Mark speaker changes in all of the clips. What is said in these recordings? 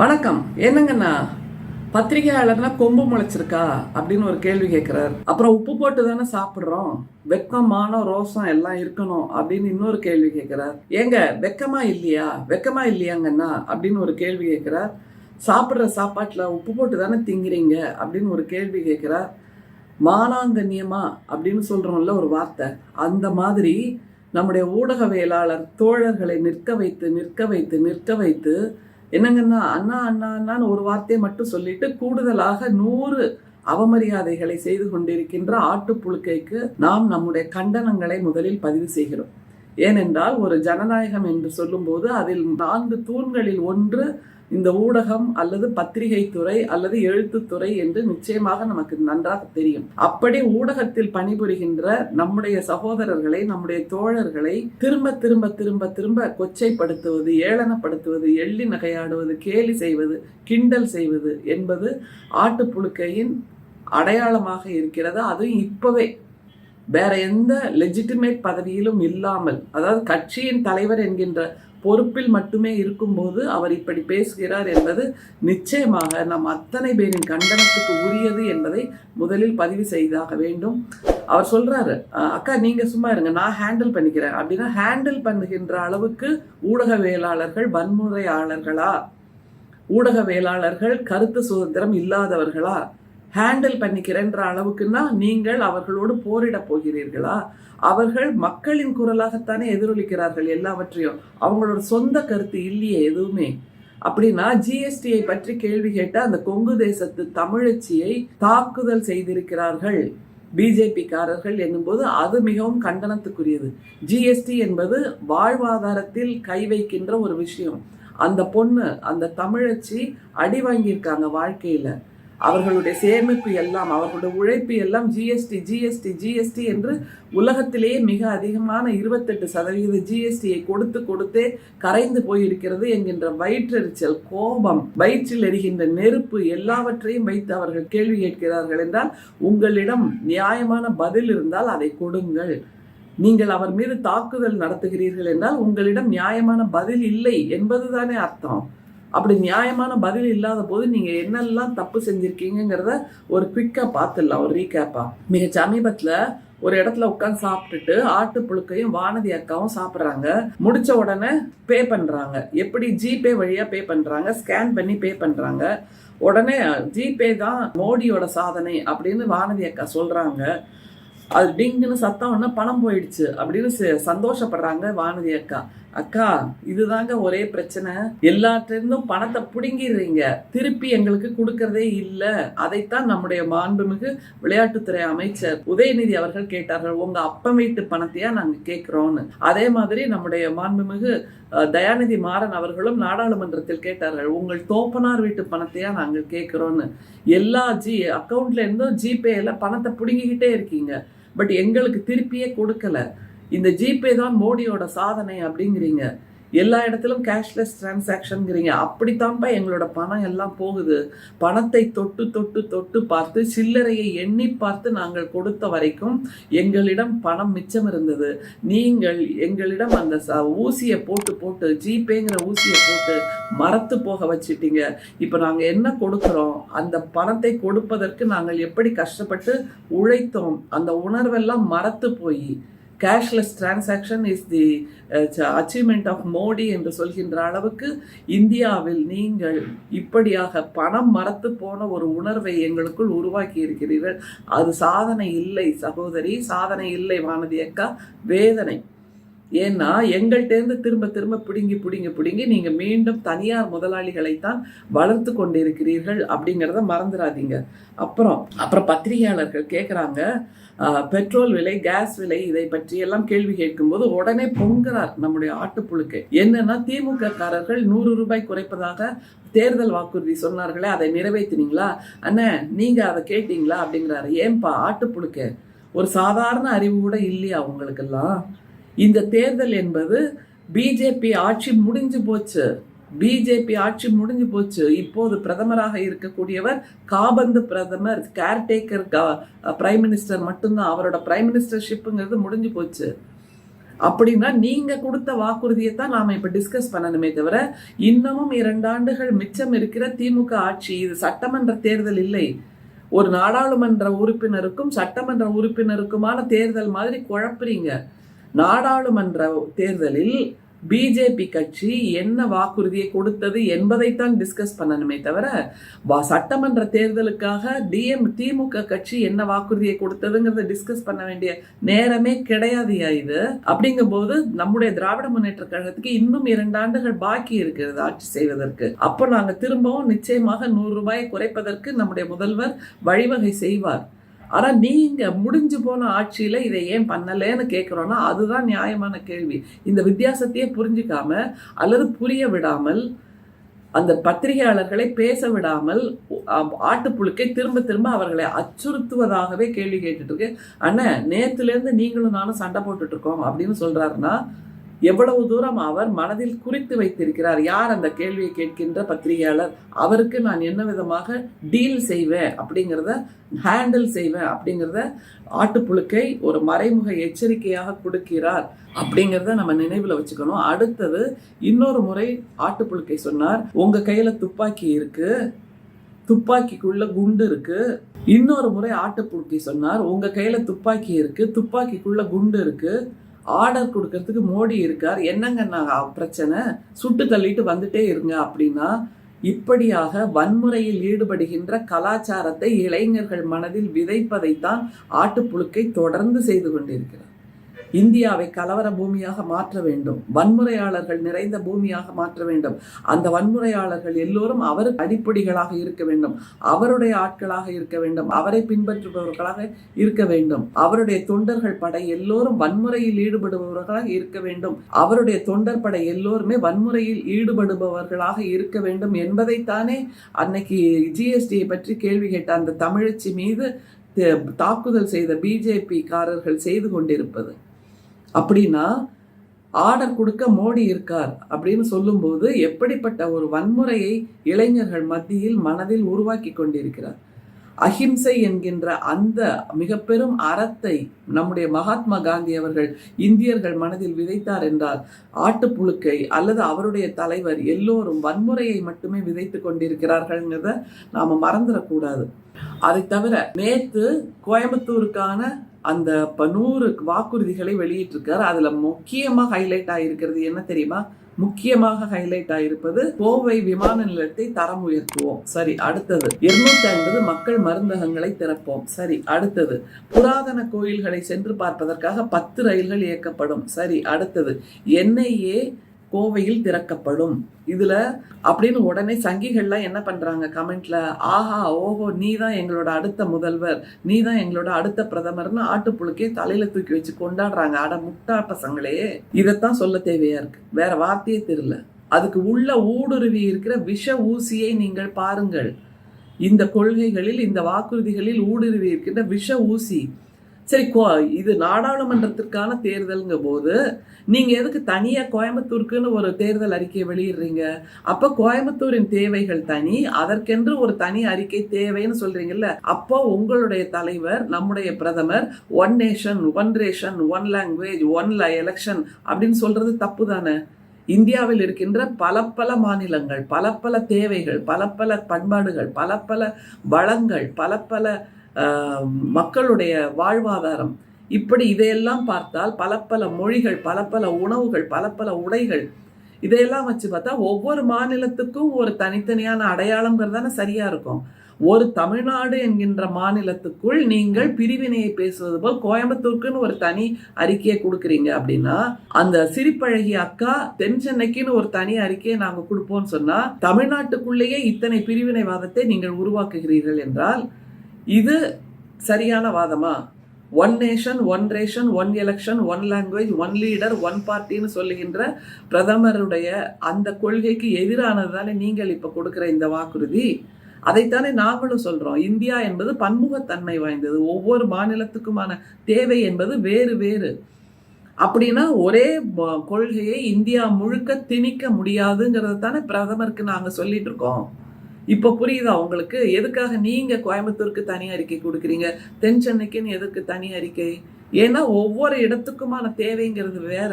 Speaker 1: வணக்கம். என்னங்கண்ணா? பத்திரிகையாளர்னா கொம்பு முளைச்சிருக்கா? அப்படின்னு ஒரு கேள்வி கேட்கிறார் அப்புறம் உப்பு போட்டு தானே சாப்பிட்றோம். வெக்கம் மானம் ரோசம் எல்லாம் இருக்கணும் அப்படின்னு இன்னொரு கேள்வி கேட்கிறார் ஏங்க வெக்கமா இல்லையா? வெக்கமா இல்லையாங்கண்ணா? அப்படின்னு ஒரு கேள்வி கேட்கிறார் சாப்பிட்ற சாப்பாட்டில் உப்பு போட்டு தானே திங்கிறீங்க? அப்படின்னு ஒரு கேள்வி கேட்கிறார் மானாங்கண்ணியமா? அப்படின்னு சொல்கிறோம்ல ஒரு வார்த்தை. அந்த மாதிரி நம்முடைய ஊடகவியலாளர் தோழர்களை நிற்க வைத்து நிற்க வைத்து நிற்க வைத்து என்னங்கன்னா அண்ணா அண்ணா அண்ணான்னு ஒரு வார்த்தையை மட்டும் சொல்லிட்டு கூடுதலாக நூறு அவமரியாதைகளை செய்து கொண்டிருக்கின்ற ஆட்டுப்புழுக்கைக்கு நாம் நம்முடைய கண்டனங்களை முதலில் பதிவு செய்கிறோம். ஏனென்றால் ஒரு ஜனநாயகம் என்று சொல்லும்போது அதில் நான்கு தூண்களில் ஒன்று இந்த ஊடகம் அல்லது பத்திரிகை துறை அல்லது எழுத்துத்துறை என்று நிச்சயமாக நமக்கு நன்றாக தெரியும். அப்படி ஊடகத்தில் பணிபுரிகின்ற நம்முடைய சகோதரர்களை நம்முடைய தோழர்களை திரும்ப திரும்ப திரும்ப திரும்ப கொச்சைப்படுத்துவது ஏளனப்படுத்துவது எள்ளி நகையாடுவது கேலி செய்வது கிண்டல் செய்வது என்பது ஆட்டுப்புழுக்கையின் அடையாளமாக இருக்கிறது. அதுவும் இப்பவே. வேற எந்த லெஜிட்டிமேட் பதவியிலும் இல்லாமல் அதாவது கட்சியின் தலைவர் என்கின்ற பொறுப்பில் மட்டுமே இருக்கும்போது அவர் இப்படி பேசுகிறார் என்பது நிச்சயமாக நம் அத்தனை பேரின் கண்டனத்துக்கு உரியது என்பதை முதலில் பதிவு செய்தாக வேண்டும். அவர் சொல்றாரு அக்கா நீங்க சும்மா இருங்க நான் ஹேண்டில் பண்ணிக்கிறேன். அப்படின்னா ஹேண்டில் பண்ணுகின்ற அளவுக்கு ஊடகவியலாளர்கள் வன்முறையாளர்களா? ஊடகவியலாளர்கள் கருத்து சுதந்திரம் இல்லாதவர்களா? ஹேண்டில் பண்ணிக்கிறேன்ற அளவுக்குன்னா நீங்கள் அவர்களோடு போரிட போகிறீர்களா? அவர்கள் மக்களின் குரலாகத்தானே எதிரொலிக்கிறார்கள் எல்லாவற்றையும். அவங்களோட சொந்த கருத்து இல்லையே எதுவுமே. அப்படின்னா ஜிஎஸ்டியை பற்றி கேள்வி கேட்ட அந்த கொங்கு தேசத்து தமிழச்சியை தாக்குதல் செய்திருக்கிறார்கள். பிஜேபிக்காரர்கள் என்னும்போது அது மிகவும் கண்டனத்துக்குரியது. ஜிஎஸ்டி என்பது வாழ்வாதாரத்தில் கை வைக்கின்ற ஒரு விஷயம். அந்த பொண்ணு அந்த தமிழச்சி அடி வாங்கியிருக்காங்க வாழ்க்கையில. அவர்களுடைய சேமிப்பு எல்லாம் அவர்களுடைய உழைப்பு எல்லாம் ஜிஎஸ்டி ஜிஎஸ்டி ஜிஎஸ்டி என்று உலகத்திலேயே மிக அதிகமான இருபத்தெட்டு சதவீத ஜிஎஸ்டியை கொடுத்து கொடுத்தே கரைந்து போயிருக்கிறது என்கின்ற வயிற்றெரிச்சல் கோபம் வயிற்றில் எரிகின்ற நெருப்பு எல்லாவற்றையும் வைத்து அவர்கள் கேள்வி கேட்கிறார்கள் என்றால் உங்களிடம் நியாயமான பதில் இருந்தால் அதை கொடுங்கள். நீங்கள் அவர் மீது தாக்குதல் நடத்துகிறீர்கள் என்றால் உங்களிடம் நியாயமான பதில் இல்லை என்பதுதானே அர்த்தம். அப்படி நியாயமான பதில் இல்லாத போது நீங்கள் என்னெல்லாம் தப்பு செஞ்சுருக்கீங்கிறத ஒரு குவிக்கா பார்த்துடலாம் ஒரு ரீகேப்பாக மிக சமீபத்தில் ஒரு இடத்துல உட்காந்து சாப்பிட்டுட்டு ஆட்டு புழுக்கையும் வானதி அக்காவும் சாப்பிட்றாங்க. முடிச்ச உடனே பே பண்ணுறாங்க எப்படி ஜிபே வழியாக பே பண்ணுறாங்க ஸ்கேன் பண்ணி பே பண்ணுறாங்க உடனே ஜிபே தான் மோடியோட சாதனை அப்படின்னு வானதி அக்கா சொல்கிறாங்க அது டிங்குன்னு சத்தம் ஒன்று பணம் போயிடுச்சு அப்படின்னு சந்தோஷப்படுறாங்க வானதி அக்கா. அக்கா இதுதாங்க ஒரே பிரச்சனை. எல்லாத்திலிருந்தும் பணத்தை பிடுங்கிடுறீங்க. திருப்பி எங்களுக்கு கொடுக்கறதே இல்லை. அதைத்தான் நம்முடைய மாண்புமிகு விளையாட்டுத்துறை அமைச்சர் உதயநிதி அவர்கள் கேட்டார்கள். உங்க அப்பம் வீட்டு பணத்தையா நாங்க கேட்கிறோம்னு. அதே மாதிரி நம்முடைய மாண்புமிகு தயாநிதி மாறன் அவர்களும் நாடாளுமன்றத்தில் கேட்டார்கள். உங்கள் தோப்பனார் வீட்டு பணத்தையா நாங்கள் கேட்கிறோம்னு. எல்லா ஜி அக்கௌண்ட்ல இருந்தும் ஜிபேல பணத்தை பிடுங்கிக்கிட்டே இருக்கீங்க. பட் எங்களுக்கு திருப்பியே கொடுக்கல. இந்த ஜிபே தான் மோடியோட சாதனை அப்படிங்கிறீங்க. எல்லா இடத்திலும் கேஷ்லெஸ் டிரான்சாக்ஷன்ங்கிறீங்க அப்படித்தான்ப்பா எங்களோட பணம் எல்லாம் போகுது. பணத்தை தொட்டு தொட்டு தொட்டு பார்த்து சில்லறையை எண்ணி பார்த்து நாங்கள் கொடுத்த வரைக்கும் எங்களிடம் பணம் மிச்சம் இருந்தது. நீங்கள் எங்களிடம் அந்த ச- ஊசியை போட்டு போட்டு ஜிபேங்கிற ஊசியை போட்டு மரத்து போக வச்சிட்டீங்க. இப்போ நாங்கள் என்ன கொடுக்குறோம்? அந்த பணத்தை கொடுப்பதற்கு நாங்கள் எப்படி கஷ்டப்பட்டு உழைத்தோம்? அந்த உணர்வெல்லாம் மறத்து போய் cashless transaction is the achievement of Modi என்று சொல்கின்ற அளவுக்கு இந்தியாவில் நீங்கள் இப்படியாக பணம் மறத்து போன ஒரு உணர்வை எங்களுக்குள் உருவாக்கி இருக்கிறீர்கள். அது சாதனை இல்லை சகோதரி சாதனை இல்லை வானதி அக்கா. வேதனை. ஏன்னா எங்கள்கிட்டேருந்து திரும்ப திரும்ப பிடுங்கி பிடுங்கி பிடுங்கி நீங்கள் மீண்டும் தனியார் முதலாளிகளைத்தான் வளர்த்து கொண்டிருக்கிறீர்கள் அப்படிங்கிறத மறந்துடாதீங்க அப்புறம் அப்புறம் பத்திரிகையாளர்கள் கேட்குறாங்க பெட்ரோல் விலை கேஸ் விலை இதை பற்றி எல்லாம் கேள்வி கேட்கும்போது உடனே பொங்குறார் நம்முடைய ஆட்டுப்புழுக்கு. என்னன்னா திமுக காரர்கள் நூறு ரூபாய் குறைப்பதாக தேர்தல் வாக்குறுதி சொன்னார்களே அதை நிறைவேற்றினீங்களா? அண்ணே நீங்கள் அதை கேட்டீங்களா? அப்படிங்கிறாரு. ஏன்பா ஆட்டுப்புழுக்கு ஒரு சாதாரண அறிவு கூட இல்லையா உங்களுக்கெல்லாம்? இந்த தேர்தல் என்பது பிஜேபி ஆட்சி முடிஞ்சு போச்சு. பிஜேபி ஆட்சி முடிஞ்சு போச்சு. இப்போது பிரதமராக இருக்கக்கூடியவர் காபந்து பிரதமர் கேர்டேக்கர் பிரைம் மினிஸ்டர் மட்டும்தான். அவரோட பிரைம் மினிஸ்டர்ஷிப்புங்கிறது முடிஞ்சு போச்சு. அப்படின்னா நீங்க கொடுத்த வாக்குறுதியை தான் நாம இப்ப டிஸ்கஸ் பண்ணணுமே தவிர இன்னமும் இரண்டு ஆண்டுகள் மிச்சம் இருக்கிற திமுக ஆட்சி இது சட்டமன்ற தேர்தல் இல்லை. ஒரு நாடாளுமன்ற உறுப்பினருக்கும் சட்டமன்ற உறுப்பினருக்குமான தேர்தல் மாதிரி குழப்புறீங்க. நாடாளுமன்ற தேர்தலில் பிஜேபி கட்சி என்ன வாக்குறுதியை கொடுத்தது என்பதைத்தான் டிஸ்கஸ் பண்ணணுமே தவிர வா- சட்டமன்ற தேர்தலுக்காக டிஎம் திமுக கட்சி என்ன வாக்குறுதியை கொடுத்ததுங்கிறத டிஸ்கஸ் பண்ண வேண்டிய நேரமே கிடையாது இது? அப்படிங்கும்போது நம்முடைய திராவிட முன்னேற்ற கழகத்துக்கு இன்னும் இரண்டு ஆண்டுகள் பாக்கி இருக்கிறது ஆட்சி செய்வதற்கு. அப்போ நாங்க திரும்பவும் நிச்சயமாக நூறு ரூபாயை குறைப்பதற்கு நம்முடைய முதல்வர் வழிவகை செய்வார். ஆனால் நீங்கள் முடிஞ்சு போன ஆட்சியில் இதை ஏன் பண்ணலேன்னு கேட்குறோன்னா அதுதான் நியாயமான கேள்வி. இந்த வித்தியாசத்தையே புரிஞ்சிக்காம அல்லது புரிய விடாமல் அந்த பத்திரிகையாளர்களை பேச விடாமல் ஆட்டுப்புழுக்கை திரும்ப திரும்ப அவர்களை அச்சுறுத்துவதாகவே கேள்வி கேட்டுட்டு இருக்கு அண்ணன் நேத்துலேருந்து நீங்களும் நானும் சண்டை போட்டுட்டு இருக்கோம் அப்படின்னு சொல்றாருன்னா எவ்வளவு தூரம் அவர் மனதில் குறித்து வைத்திருக்கிறார்? யார் அந்த கேள்வியை கேட்கின்ற பத்திரிகையாளர்? அவருக்கு நான் என்ன விதமாக டீல் செய்வேன் அப்படிங்கிறத ஹேண்டில் செய்வேன் அப்படிங்கிறத ஆட்டுப்புழுக்கை ஒரு மறைமுக எச்சரிக்கையாக கொடுக்கிறார் அப்படிங்கிறத நம்ம நினைவில் வச்சுக்கணும். அடுத்தது இன்னொரு முறை ஆட்டுப்புழுக்கை சொன்னார் உங்க கையில துப்பாக்கி இருக்கு. துப்பாக்கிக்குள்ள குண்டு இருக்கு. இன்னொரு முறை ஆட்டுப்புழுக்கை சொன்னார் உங்க கையில துப்பாக்கி இருக்கு. துப்பாக்கிக்குள்ள குண்டு இருக்கு. ஆர்டர் கொடுக்கறதுக்கு மோடி இருக்கார். என்னங்க நான் பிரச்சனை? சுட்டு தள்ளிட்டு வந்துட்டே இருங்க அப்படின்னா இப்படியாக வன்முறையில் ஈடுபடுகின்ற கலாச்சாரத்தை இளைஞர்கள் மனதில் விதைப்பதைத்தான் ஆட்டுப்புழுக்கை தொடர்ந்து செய்து கொண்டிருக்கிறார் இந்தியாவை கலவர பூமியாக மாற்ற வேண்டும். வன்முறையாளர்கள் நிறைந்த பூமியாக மாற்ற வேண்டும். அந்த வன்முறையாளர்கள் எல்லோரும் அவருக்கு அடிப்படைகளாக இருக்க வேண்டும். அவருடைய ஆட்களாக இருக்க வேண்டும். அவரை பின்பற்றுபவர்களாக இருக்க வேண்டும். அவருடைய தொண்டர்கள் படை எல்லோரும் வன்முறையில் ஈடுபடுபவர்களாக இருக்க வேண்டும். அவருடைய தொண்டர் படை எல்லோருமே வன்முறையில் ஈடுபடுபவர்களாக இருக்க வேண்டும் என்பதைத்தானே அன்னைக்கு ஜிஎஸ்டியை பற்றி கேள்வி கேட்ட அந்த தமிழச்சி மீது தாக்குதல் செய்த பிஜேபி காரர்கள் செய்து கொண்டிருப்பது. அப்படின்னா ஆர்டர் கொடுக்க மோடி இருக்கார் அப்படின்னு சொல்லும்போது எப்படிப்பட்ட ஒரு வன்முறையை இளைஞர்கள் மத்தியில் மனதில் உருவாக்கி கொண்டிருக்கிறார். அஹிம்சை என்கின்ற அந்த மிக பெரும் அறத்தை நம்முடைய மகாத்மா காந்தி அவர்கள் இந்தியர்கள் மனதில் விதைத்தார் என்றால் ஆட்டுப்புழுக்கை அல்லது அவருடைய தலைவர் எல்லோரும் வன்முறையை மட்டுமே விதைத்து கொண்டிருக்கிறார்கள்ங்கிறத நாம மறந்துடக்கூடாது அதை தவிர நேற்று கோயம்புத்தூருக்கான அந்த ப- நூறு வாக்குறுதிகளை வெளியிட்டிருக்காரு. அதுல முக்கியமாக ஹைலைட் ஆகிருக்கிறது என்ன தெரியுமா? முக்கியமாக ஹைலைட் ஆயிருப்பது கோவை விமான நிலையத்தை தரம் உயர்த்துவோம். சரி அடுத்தது இருநூத்தி ஐம்பது மக்கள் மருந்தகங்களை திறப்போம். சரி அடுத்தது புராதன கோயில்களை சென்று பார்ப்பதற்காக பத்து ரயில்கள் இயக்கப்படும். சரி அடுத்தது என்ஐஏ கோவையில் திறக்கப்படும். இதுல அப்படின்னு உடனே சங்கிகள்லாம் என்ன பண்றாங்க? கமெண்ட்ல ஆஹா ஓஹோ நீ தான் எங்களோட அடுத்த முதல்வர். நீ தான் எங்களோட அடுத்த பிரதமர்னு ஆட்டுப்புழுக்கே தலையில தூக்கி வச்சு கொண்டாடுறாங்க. அட முட்டா பசங்களே. இதைத்தான் சொல்ல தேவையா இருக்கு. வேற வார்த்தையே தெரியல. அதுக்கு உள்ள ஊடுருவி இருக்கிற விஷ ஊசியை நீங்கள் பாருங்கள். இந்த கொள்கைகளில் இந்த வாக்குறுதிகளில் ஊடுருவி இருக்கின்ற விஷ ஊசி. சரி கோ இது நாடாளுமன்றத்திற்கான தேர்தலுங்க போது நீங்கள் எதுக்கு தனியாக கோயம்புத்தூருக்குன்னு ஒரு தேர்தல் அறிக்கையை வெளியிடுறீங்க? அப்போ கோயம்புத்தூரின் தேவைகள் தனி அதற்கென்று ஒரு தனி அறிக்கை தேவைன்னு சொல்கிறீங்கல்ல அப்போ உங்களுடைய தலைவர் நம்முடைய பிரதமர் one nation one ration one language one election அப்படின்னு சொல்கிறது தப்பு தானே? இந்தியாவில் இருக்கின்ற பல பல மாநிலங்கள் பல பல தேவைகள் பல பல பண்பாடுகள் பல பல வளங்கள் பல பல மக்களுடைய வாழ்வாதாரம். இப்படி இதையெல்லாம் பார்த்தால் பல பல மொழிகள் பல பல உணவுகள் பல பல உடைகள் இதையெல்லாம் வச்சு பார்த்தா ஒவ்வொரு மாநிலத்துக்கும் ஒரு தனித்தனியான அடையாளங்கிறது தானே சரியா இருக்கும். ஒரு தமிழ்நாடு என்கின்ற மாநிலத்துக்குள் நீங்கள் பிரிவினையை பேசுவது போல் கோயம்புத்தூருக்குன்னு ஒரு தனி அறிக்கையை கொடுக்குறீங்க அப்படின்னா அந்த சிரிப்பழகி அக்கா தென் சென்னைக்குன்னு ஒரு தனி அறிக்கையை நாங்கள் கொடுப்போம்னு சொன்னா தமிழ்நாட்டுக்குள்ளேயே இத்தனை பிரிவினைவாதத்தை நீங்கள் உருவாக்குகிறீர்கள் என்றால் இது சரியான வாதமா? One nation one ration one election one language one leader one பார்ட்டின்னு சொல்லுகின்ற பிரதமருடைய அந்த கொள்கைக்கு எதிரானது தானே நீங்கள் இப்போ கொடுக்குற இந்த வாக்குறுதி? அதைத்தானே நாங்களும் சொல்கிறோம் இந்தியா என்பது பன்முகத்தன்மை வாய்ந்தது. ஒவ்வொரு மாநிலத்துக்குமான தேவை என்பது வேறு வேறு. அப்படின்னா ஒரே கொள்கையை இந்தியா முழுக்க திணிக்க முடியாதுங்கிறத தானே பிரதமருக்கு நாங்கள் சொல்லிட்டு இருக்கோம். இப்போ புரியுதா உங்களுக்கு? எதுக்காக நீங்கள் கோயம்புத்தூருக்கு தனி அறிக்கை கொடுக்குறீங்க? தென் சென்னைக்குன்னு எதுக்கு தனி அறிக்கை? ஏன்னா ஒவ்வொரு இடத்துக்குமான தேவைங்கிறது வேற.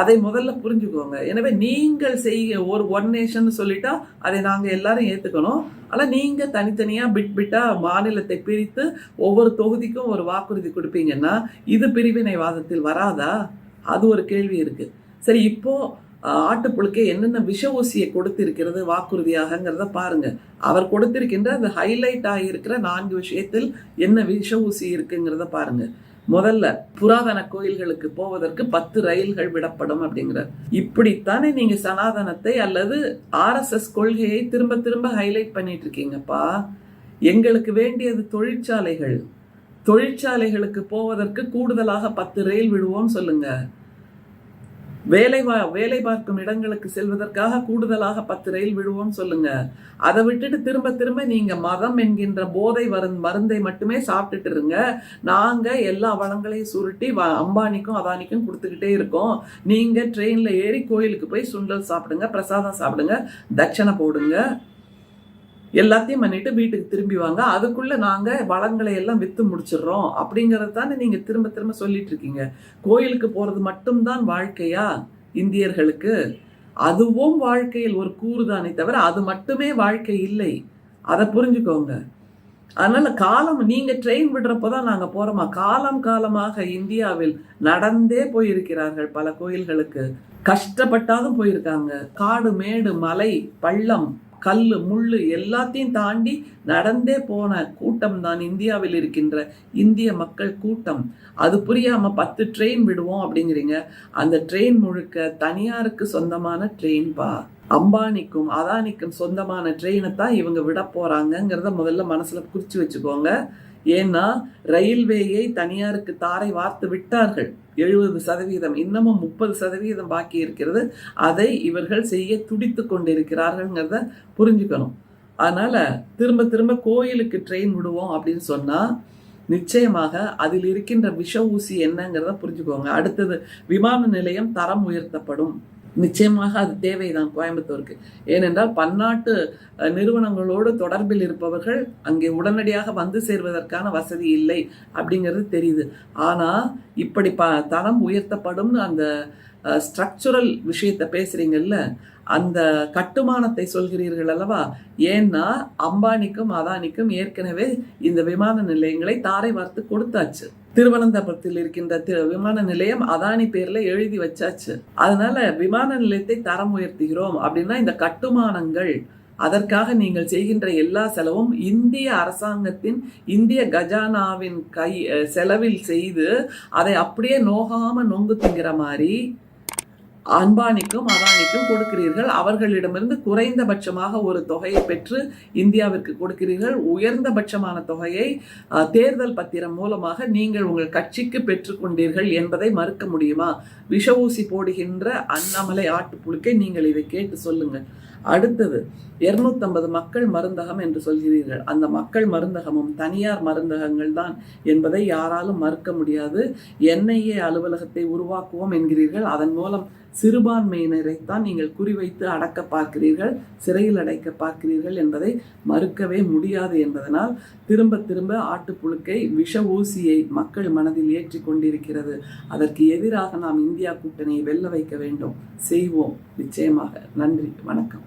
Speaker 1: அதை முதல்ல புரிஞ்சுக்கோங்க. எனவே நீங்கள் செய்ய ஒரு ஒன் நேஷன் சொல்லிட்டா அதை நாங்கள் எல்லாரும் ஏற்றுக்கணும் ஆனால் நீங்கள் தனித்தனியாக பிட் பிட்டாக மாநிலத்தை பிரித்து ஒவ்வொரு தொகுதிக்கும் ஒரு வாக்குறுதி கொடுப்பீங்கன்னா இது பிரிவினைவாதத்தில் வராதா? அது ஒரு கேள்வி இருக்குது சரி இப்போது ஆட்டுப்புழுக்கை என்னென்ன விஷ ஊசியை கொடுத்திருக்கிறது வாக்குறுதியாகங்கிறத பாருங்க. அவர் கொடுத்திருக்கின்ற அந்த ஹைலைட் ஆகியிருக்கிற நான்கு விஷயத்தில் என்ன விஷ ஊசி இருக்குங்கிறத பாருங்க. முதல்ல புராதன கோயில்களுக்கு போவதற்கு பத்து ரயில்கள் விடப்படும் அப்படிங்கிறார். இப்படித்தானே நீங்க சனாதனத்தை அல்லது ஆர்எஸ்எஸ் கொள்கையை திரும்ப திரும்ப ஹைலைட் பண்ணிட்டு இருக்கீங்கப்பா எங்களுக்கு வேண்டியது தொழிற்சாலைகள். தொழிற்சாலைகளுக்கு போவதற்கு கூடுதலாக பத்து ரயில் விடுவோம் சொல்லுங்க. வேலை வா- வேலை பார்க்கும் இடங்களுக்கு செல்வதற்காக கூடுதலாக பத்து ரயில் விழுவோம் சொல்லுங்க. அதை விட்டுட்டு திரும்ப திரும்ப நீங்க மதம் என்கின்ற போதை வரும் மருந்தை மட்டுமே சாப்பிட்டுட்டு இருங்க. நாங்க எல்லா வளங்களையும் சுருட்டி வ- அம்பானிக்கும் அதானிக்கும் கொடுத்துக்கிட்டே இருக்கோம். நீங்க ட்ரெயின்ல ஏறி கோயிலுக்கு போய் சுண்டல் சாப்பிடுங்க பிரசாதம் சாப்பிடுங்க தட்சணை போடுங்க. எல்லாத்தையும் பண்ணிட்டு வீட்டுக்கு திரும்பி வாங்க. அதுக்குள்ள நாங்க வளங்களை எல்லாம் வித்து முடிச்சிடுறோம். அப்படிங்கறது தானே நீங்க திரும்ப திரும்ப சொல்லிட்டு இருக்கீங்க. கோயிலுக்கு போறது மட்டும்தான் வாழ்க்கையா இந்தியர்களுக்கு? அதுவும் வாழ்க்கையில் ஒரு கூறுதானே தவிர அது மட்டுமே வாழ்க்கை இல்லை. அதை புரிஞ்சுக்கோங்க. அதனால காலம் நீங்க ட்ரெயின் விடுறப்போதான் நாங்க போறோமா? காலம் காலமாக இந்தியாவில் நடந்தே போயிருக்கிறார்கள் பல கோயில்களுக்கு. கஷ்டப்பட்டாலும் போயிருக்காங்க. காடு மேடு மலை பள்ளம் கல் முள் எல்லாத்தையும் தாண்டி நடந்தே போன கூட்டம் தான் இந்தியாவில் இருக்கின்ற இந்திய மக்கள் கூட்டம். அது புரியாமல் பத்து ட்ரெயின் விடுவோம் அப்படிங்கிறீங்க. அந்த ட்ரெயின் முழுக்க தனியாருக்கு சொந்தமான ட்ரெயின் பா. அம்பானிக்கும் அதானிக்கும் சொந்தமான ட்ரெயினை தான் இவங்க விட போகிறாங்கங்கிறத முதல்ல மனசில் குறித்து வச்சுக்கோங்க. ஏன்னா ரயில்வேயை தனியாருக்கு தாரை வார்த்து விட்டார்கள். எழுபது சதவீதம் இன்னமும் முப்பது சதவீதம் பாக்கி இருக்கிறது. அதை இவர்கள் செய்ய துடித்து கொண்டிருக்கிறார்கள்ங்கிறத புரிஞ்சுக்கணும். அதனால திரும்ப திரும்ப கோயிலுக்கு ட்ரெயின் விடுவோம் அப்படின்னு சொன்னா நிச்சயமாக அதில் இருக்கின்ற விஷ ஊசி என்னங்கிறத புரிஞ்சுக்கோங்க. அடுத்தது விமான நிலையம் தரம் உயர்த்தப்படும். நிச்சயமாக அது தேவைதான் கோயம்புத்தூருக்கு. ஏனென்றால் பன்னாட்டு அஹ், நிறுவனங்களோடு தொடர்பில் இருப்பவர்கள் அங்கே உடனடியாக வந்து சேர்வதற்கான வசதி இல்லை அப்படிங்கிறது தெரியுது. ஆனா இப்படி ப தரம் உயர்த்தப்படும்னு அந்த ஸ்ட்ரக்சுரல் விஷயத்தை பேசுகிறீங்கல்ல அந்த கட்டுமானத்தை சொல்கிறீர்கள் அல்லவா? ஏன்னா அம்பானிக்கும் அதானிக்கும் ஏற்கனவே இந்த விமான நிலையங்களை தாரை வார்த்து கொடுத்தாச்சு. திருவனந்தபுரத்தில் இருக்கின்ற திரு விமான நிலையம் அதானி பேர்ல எழுதி வச்சாச்சு. அதனால விமான நிலையத்தை தரம் உயர்த்துகிறோம் அப்படின்னா இந்த கட்டுமானங்கள் அதற்காக நீங்கள் செய்கின்ற எல்லா செலவும் இந்திய அரசாங்கத்தின் இந்திய கஜானாவின் கை செலவில் செய்து அதை அப்படியே நோகாம நொங்கு திங்கிற மாதிரி அன்பானிக்கும் அதானிக்கும் கொடுக்கிறீர்கள். அவர்களிடமிருந்து குறைந்தபட்சமாக ஒரு தொகையை பெற்று இந்தியாவிற்கு கொடுக்கிறீர்கள். உயர்ந்தபட்சமான தொகையை தேர்தல் பத்திரம் மூலமாக நீங்கள் உங்கள் கட்சிக்கு பெற்றுக்கொண்டீர்கள் என்பதை மறுக்க முடியுமா? விஷ ஊசி போடுகின்ற அண்ணாமலை ஆட்டுப்புழுக்கை நீங்கள் இதை கேட்டு சொல்லுங்கள். அடுத்தது 250 மக்கள் மருந்தகம் என்று சொல்கிறீர்கள். அந்த மக்கள் மருந்தகமும் தனியார் மருந்தகங்கள் தான் என்பதை யாராலும் மறுக்க முடியாது. என்ஐஏ அலுவலகத்தை உருவாக்குவோம் என்கிறீர்கள். அதன் மூலம் சிறுபான்மையினரைத்தான் நீங்கள் குறிவைத்து அடக்க பார்க்கிறீர்கள் சிறையில் அடைக்க பார்க்கிறீர்கள் என்பதை மறுக்கவே முடியாது என்பதனால் திரும்ப திரும்ப ஆட்டுப்புழுக்கை விஷ ஊசியை மக்கள் மனதில் ஏற்றி கொண்டிருக்கிறது. அதற்கு எதிராக நாம் இந்தியா கூட்டணியை வெல்ல வைக்க வேண்டும். செய்வோம். நிச்சயமாக. நன்றி. வணக்கம்.